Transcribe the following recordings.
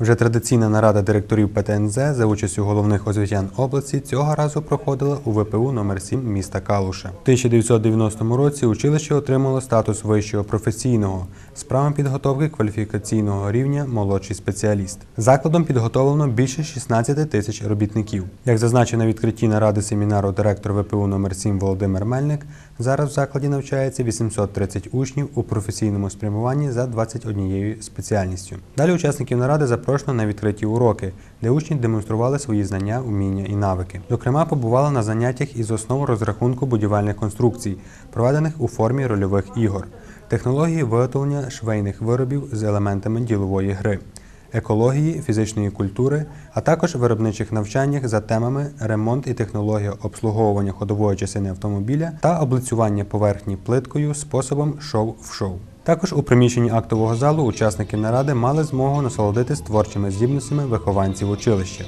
Вже традиційна нарада директорів ПТНЗ за участю головних освітян області цього разу проходила у ВПУ номер 7 міста Калуша. У 1990 році училище отримало статус вищого професійного з правом підготовки кваліфікаційного рівня молодший спеціаліст. Закладом підготовлено більше 16 тисяч робітників. Як зазначено на відкритті наради семінару директор ВПУ номер 7 Володимир Мельник, зараз в закладі навчається 830 учнів у професійному спрямуванні за 21 спеціальністю. Далі учасників наради запрошено на відкриті уроки, де учні демонстрували свої знання, уміння і навики. Зокрема, побували на заняттях із основ розрахунку будівельних конструкцій, проведених у формі рольових ігор, технології виготовлення швейних виробів з елементами ділової гри. Екології, фізичної культури, а також виробничих навчаннях за темами ремонт і технологія обслуговування ходової частини автомобіля та облицювання поверхні плиткою способом шов в шов. Також у приміщенні актового залу учасники наради мали змогу насолодитись творчими здібностями вихованців училища.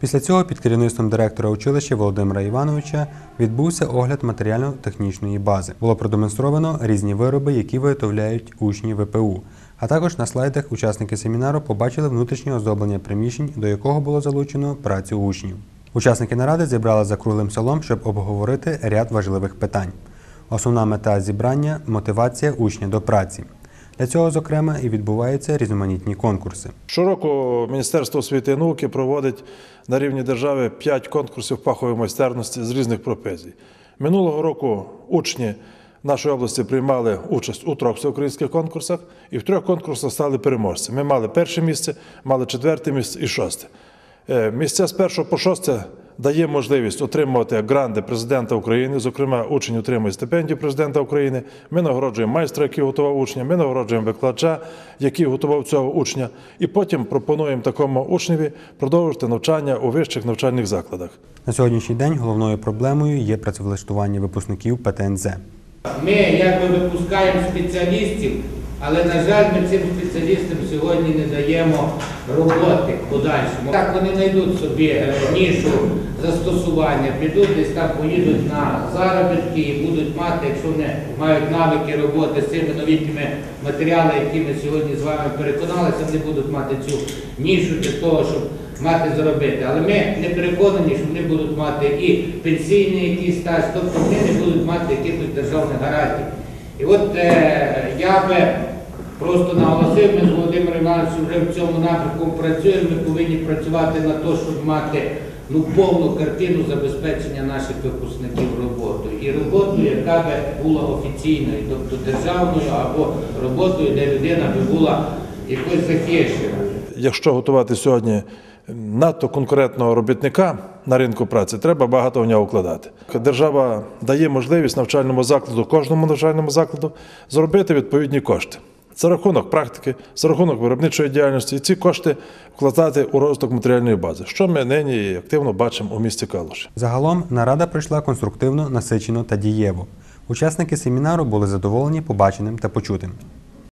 Після цього під керівництвом директора училища Володимира Івановича відбувся огляд матеріально-технічної бази. Було продемонстровано різні вироби, які виготовляють учні ВПУ. А також на слайдах учасники семінару побачили внутрішнє оздоблення приміщень, до якого було залучено працю учнів. Учасники наради зібрали за круглим столом, щоб обговорити ряд важливих питань. Основна мета зібрання мотивація учня до праці. Для цього, зокрема, і відбуваються різноманітні конкурси. Щороку Міністерство освіти і науки проводить на рівні держави 5 конкурсів фахової майстерності з різних професій. Минулого року учні нашої області приймали участь у трьох всеукраїнських конкурсах і в трьох конкурсах стали переможцями. Ми мали перше місце, мали четверте місце і шосте. Е, Місця з першого по шосте дає можливість отримувати гранди президента України. Зокрема, учень отримує стипендію президента України. Ми нагороджуємо майстра, який готував учня. Ми нагороджуємо викладача, який готував цього учня. І потім пропонуємо такому учневі продовжити навчання у вищих навчальних закладах. На сьогоднішній день головною проблемою є працевлаштування випускників ПТНЗ. Ми якби випускаємо спеціалістів, але, на жаль, ми цим спеціалістам сьогодні не даємо роботи в подальшому. Так вони знайдуть собі е, нішу застосування, підуть десь там, поїдуть на заробітки і будуть мати, якщо вони мають навики роботи з цими новітніми матеріалами, які ми сьогодні з вами переконалися, вони будуть мати цю нішу для того, щоб мати заробити. Але ми не переконані, що вони будуть мати і пенсійний якийсь стаж, тобто вони не будуть мати якихось державних гарантій. І от е, я би просто наголосив, ми з Володимиром Івановичем вже в цьому напрямку працюємо, ми повинні працювати на те, щоб мати ну, повну картину забезпечення наших випускників роботою. І роботою, яка би була офіційною, тобто державною або роботою, де людина би була якось захищена. Якщо готувати сьогодні надто конкурентного робітника на ринку праці, треба багато вкладати. Держава дає можливість навчальному закладу, кожному навчальному закладу зробити відповідні кошти. За рахунок практики, за рахунок виробничої діяльності, і ці кошти вкладати у розвиток матеріальної бази, що ми нині активно бачимо у місті Калуш. Загалом нарада пройшла конструктивно, насичено та дієво. Учасники семінару були задоволені побаченим та почутим.